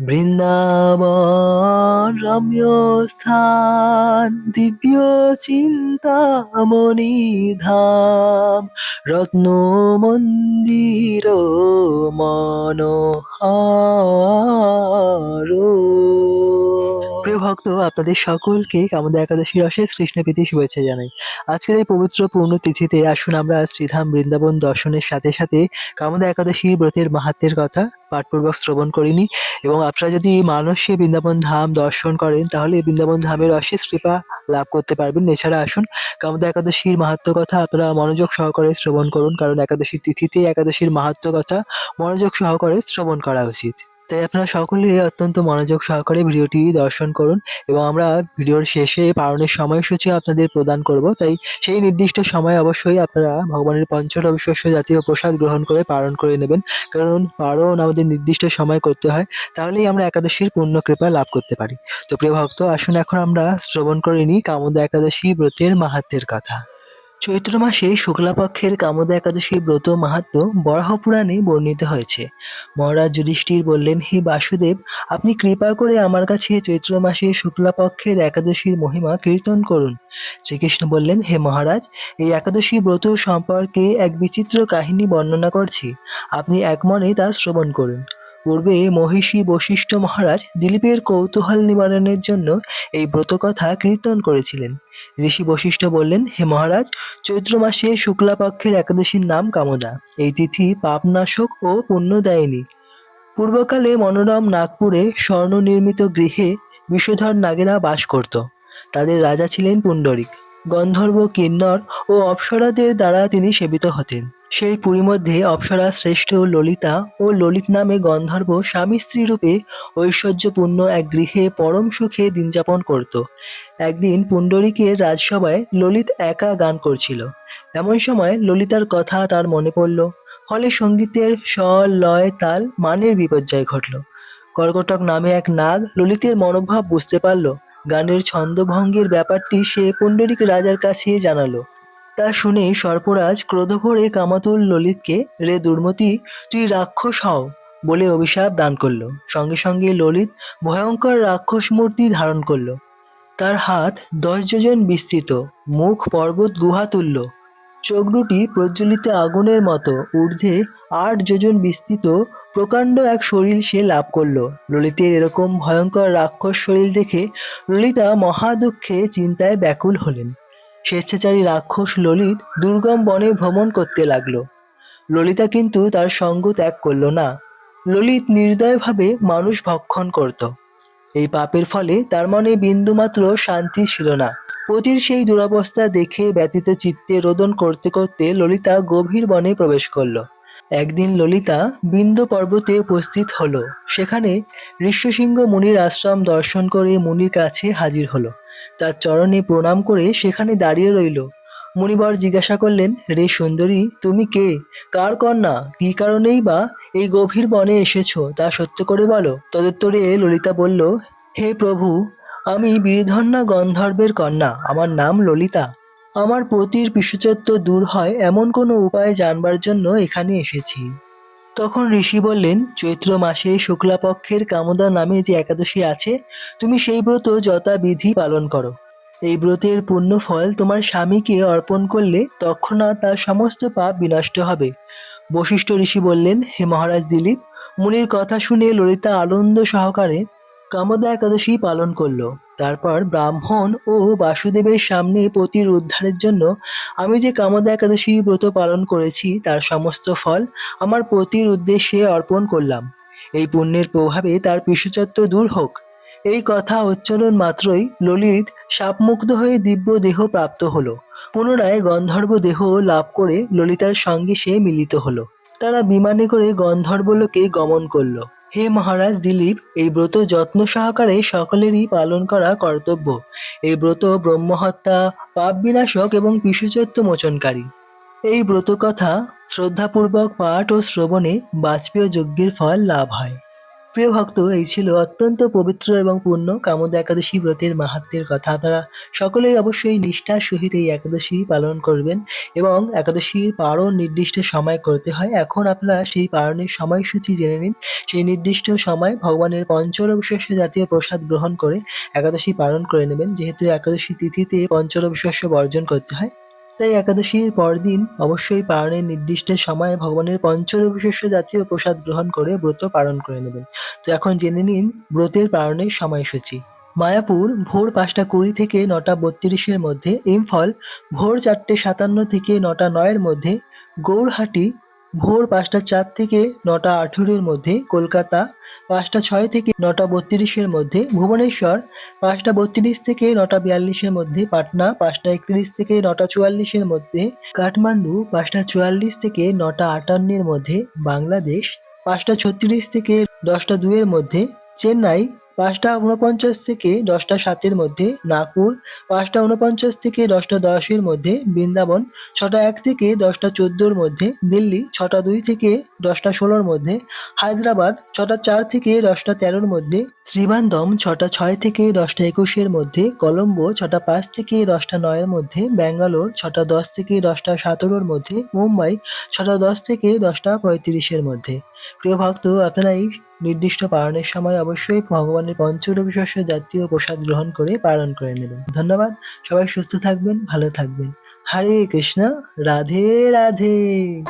বৃন্দাবন রম্য স্থান দিব্য চিন্তামণি ধাম রত্ন মন্দির মনোহার ভক্ত, আপনাদের সকলকে কামদা একাদশীর অশেষ কৃষ্ণপ্রীতি শুভেচ্ছা জানাই। আজকের এই পবিত্র পূর্ণ তিথিতে আসুন আমরা শ্রীধাম বৃন্দাবন দর্শনের সাথে সাথে কামদা একাদশী ব্রতের মাহাত্মের কথা পাঠপূর্বক শ্রবণ করিনি এবং আপনারা যদি মানসে বৃন্দাবন ধাম দর্শন করেন, তাহলে বৃন্দাবন ধামের অশেষ কৃপা লাভ করতে পারবেন। এছাড়া আসুন কামদা একাদশীর মাহাত্ম কথা আপনারা মনোযোগ সহকারে শ্রবণ করুন, কারণ একাদশীর তিথিতে একাদশীর মাহাত্ম কথা মনোযোগ সহকারে শ্রবণ করা উচিত। তাই আপনারা সকলে অত্যন্ত মনোযোগ সহকারে ভিডিওটি দর্শন করুন এবং আমরা ভিডিওর শেষে পালনের সময়সূচি আপনাদের প্রদান করব। তাই সেই নির্দিষ্ট সময় অবশ্যই আপনারা ভগবানের পঞ্চরবিশস্য জাতীয় প্রসাদ গ্রহণ করে পালন করে নেবেন। কারণ পালন আমাদের নির্দিষ্ট সময় করতে হয়, তাহলেই আমরা একাদশীর পূর্ণ কৃপা লাভ করতে পারি। তো প্রিয় ভক্ত, আসুন এখন আমরা শ্রবণ করে নিই কামদা একাদশী ব্রতের মাহাত্মের কথা। চৈত্র মাসে শুক্লাপক্ষের কামদা একাদশী ব্রত মাহাত্ম বরাহ পুরাণে বর্ণিত হয়েছে। মহারাজ যুধিষ্ঠির বললেন, হে বাসুদেব, আপনি কৃপা করে আমার কাছে চৈত্র মাসে শুক্লাপক্ষের একাদশীর মহিমা কীর্তন করুন। শ্রীকৃষ্ণ বললেন, হে মহারাজ, এই একাদশী ব্রত সম্পর্কে এক বিচিত্র কাহিনী বর্ণনা করছি। আপনি এক মনে তা শ্রবণ করুন। পূর্বে মহিষী বশিষ্ঠ মহারাজ দিলীপের কৌতূহল নিবারণের জন্য এই ব্রতকথা কীর্তন করেছিলেন। ঋষি বশিষ্ঠ বললেন, হে মহারাজ, চৈত্র মাসে শুক্লাপক্ষের একাদশীর নাম কামদা এই তিথি পাপনাশক ও পুণ্যদায়িনী। পূর্বকালে মনোরম নাগপুরে স্বর্ণ নির্মিত গৃহে বিষধর নাগেরা বাস করত। তাদের রাজা ছিলেন পুণ্ডরিক। গন্ধর্ব কিন্নর ও অপ্সরাদের দ্বারা তিনি সেবিত হতেন। সেই পুরী মধ্যে অপ্সরা শ্রেষ্ঠ ললিতা ও ললিত নামে গন্ধর্ব স্বামী স্ত্রী রূপে ঐশ্বর্যপূর্ণ এক গৃহে পরম সুখে দিন যাপন করত। একদিন পুণ্ডরিকের রাজসভায় ললিত একা গান করছিল। এমন সময় ললিতার কথা তার মনে পড়ল। ফলে সঙ্গীতের স লয়, তাল, মানের বিপর্যয় ঘটল। কর্কটক নামে এক নাগ ললিতের মনোভাব বুঝতে পারল গানের ছন্দভঙ্গের ব্যাপারটি সে পুণ্ডরিক রাজার কাছে জানালো। তা শুনে সর্পরাজ ক্রোধভরে কামাতুল ললিতকে, রে দুর্মতি, তুই রাক্ষস হও বলে অভিশাপ দান করল। সঙ্গে সঙ্গে ললিত ভয়ঙ্কর রাক্ষস মূর্তি ধারণ করল। তার হাত দশ যোজন বিস্তৃত, মুখ পর্বত গুহা তুল্য। চোখ দুটি প্রজ্বলিত আগুনের মতো, ঊর্ধ্বে আট যোজন বিস্তৃত প্রকাণ্ড এক শরীর সে লাভ করল। ললিতের এরকম ভয়ঙ্কর রাক্ষস শরীর দেখে ললিতা মহাদুঃখে চিন্তায় ব্যাকুল হলেন। স্বেচ্ছাচারী রাক্ষস ললিত দুর্গম বনে ভ্রমণ করতে লাগল। ললিতা কিন্তু তার সঙ্গ ত্যাগ করল না। ললিত নির্দয়ভাবে মানুষ ভক্ষণ করত। এই পাপের ফলে তার মনে বিন্দুমাত্র শান্তি ছিল না। পতির সেই দুরবস্থা দেখে ব্যতীত চিত্তে রোদন করতে করতে ললিতা গভীর বনে প্রবেশ করল। একদিন ললিতা বিন্দ পর্বতে উপস্থিত হলো। সেখানে ঋষ্যসিংহ মুনির আশ্রম দর্শন করে মুনির কাছে হাজির হলো। তার চরণে প্রণাম করে সেখানে দাঁড়িয়ে রইল। মুনিবর জিজ্ঞাসা করলেন, রে সুন্দরী, তুমি কে? কার কন্যা? কি কারণেই বা এই গভীর বনে এসেছ? তা সত্য করে বলো। তদুত্তরে ললিতা বলল, হে প্রভু, আমি বীরধন্যা গন্ধর্বের কন্যা। আমার নাম ললিতা। আমার পতির পিসুচত্ব দূর হয় এমন কোনো উপায় জানবার জন্য এখানে এসেছি। তখন ঋষি বললেন, চৈত্র মাসে শুক্লাপক্ষের কামদা নামে যে একাদশী আছে, তুমি সেই ব্রত যথাবিধি পালন করো। এই ব্রতের পুণ্য ফল তোমার স্বামীকে অর্পণ করলে তৎক্ষণাৎ তার সমস্ত পাপ বিনষ্ট হবে। বশিষ্ঠ ঋষি বললেন, হে মহারাজ দিলীপ, মুনির কথা শুনে ললিতা আনন্দ সহকারে কামদা একাদশী পালন করল। তারপর ব্রাহ্মণ ও বাসুদেবের সামনে পতির উদ্ধারের জন্য আমি যে কামদা একাদশী ব্রত পালন করেছি, তার সমস্ত ফল আমার পতির উদ্দেশ্যে অর্পণ করলাম। এই পুণ্যের প্রভাবে তার পিসুচত্ব দূর হোক। এই কথা উচ্চারণ মাত্রই ললিত সাপমুক্ত হয়ে দিব্য দেহ প্রাপ্ত হলো। পুনরায় গন্ধর্ব দেহ লাভ করে ললিতার সঙ্গে সে মিলিত হলো। তারা বিমানে করে গন্ধর্বলোকে গমন করল। হে মহারাজ দিলীপ, এই ব্রত যত্ন সহকারে সকলেরই পালন করা কর্তব্য। এই ব্রত ব্রহ্মহত্যা পাপ বিনাশক এবং পিসুচত্ব মোচনকারী। এই ব্রত কথা শ্রদ্ধাপূর্বক পাঠ ও শ্রবণে বাজপেয় যজ্ঞের ফল লাভ হয়। প্রিয় ভক্ত, এই ছিল অত্যন্ত পবিত্র এবং পূর্ণ কামদ একাদশী ব্রতের মাহাত্মের কথা। আপনারা সকলেই অবশ্যই নিষ্ঠার সহিত এই একাদশী পালন করবেন এবং একাদশীর পারণ নির্দিষ্ট সময় করতে হয়। এখন আপনারা সেই পারণের সময়সূচি জেনে নিন। সেই নির্দিষ্ট সময় ভগবানের পঞ্চরবিশ্বাস জাতীয় প্রসাদ গ্রহণ করে একাদশী পালন করে নেবেন। যেহেতু একাদশী তিথিতে পঞ্চরবিশ্বাস বর্জন করতে হয় তাই একাদশীর পরদিন অবশ্যই পালনের নির্দিষ্ট সময়ে ভগবানের পঞ্চরবিশেষ্য জাতীয় প্রসাদ গ্রহণ করে ব্রত পালন করে নেবেন। তো এখন জেনে নিন ব্রতের পালনের সময়সূচি। মায়াপুর ভোর পাঁচটা কুড়ি থেকে নটা বত্রিশের মধ্যে, ইম্ফল ভোর চারটে সাতান্ন থেকে নটা নয়ের মধ্যে, গৌরহাটি ভোর পাঁচটা চার থেকে নটা আঠেরোর মধ্যে কলকাতা, পাঁচটা ছয় থেকে নটা বত্রিশের মধ্যে ভুবনেশ্বর, পাঁচটা বত্রিশ থেকে নটা বিয়াল্লিশের মধ্যে পাটনা, পাঁচটা একত্রিশ থেকে নটা চুয়াল্লিশের মধ্যে কাঠমান্ডু, পাঁচটা চুয়াল্লিশ থেকে নটা আটান্নের মধ্যে বাংলাদেশ, পাঁচটা ছত্রিশ থেকে দশটা দুইয়ের মধ্যে চেন্নাই পাঁচটা উনপঞ্চাশ থেকে দশটা সাতের মধ্যে নাগপুর, পাঁচটা উনপঞ্চাশ থেকে দশটা দশের মধ্যে বৃন্দাবন, ছটা এক থেকে দশটা চোদ্দোর মধ্যে দিল্লি, ছটা দুই থেকে দশটা ষোলোর মধ্যে হায়দ্রাবাদ, ছটা চার থেকে দশটা তেরোর মধ্যে শ্রীবান্দম ছটা ছয় থেকে দশটা একুশের মধ্যে কলম্বো, ছটা পাঁচ থেকে দশটা নয়ের মধ্যে ব্যাঙ্গালোর, ছটা দশ থেকে দশটা সতেরোর মধ্যে মুম্বাই, ছটা দশ থেকে দশটা পঁয়ত্রিশের মধ্যে। প্রিয় ভক্ত, আপনারা এই নির্দিষ্ট পালনের সময় অবশ্যই ভগবানের পঞ্চরবিশ্বাস জাতীয় প্রসাদ গ্রহণ করে পালন করে নেবেন। ধন্যবাদ, সবাই সুস্থ থাকবেন, ভালো থাকবেন। হরে কৃষ্ণ, রাধে রাধে।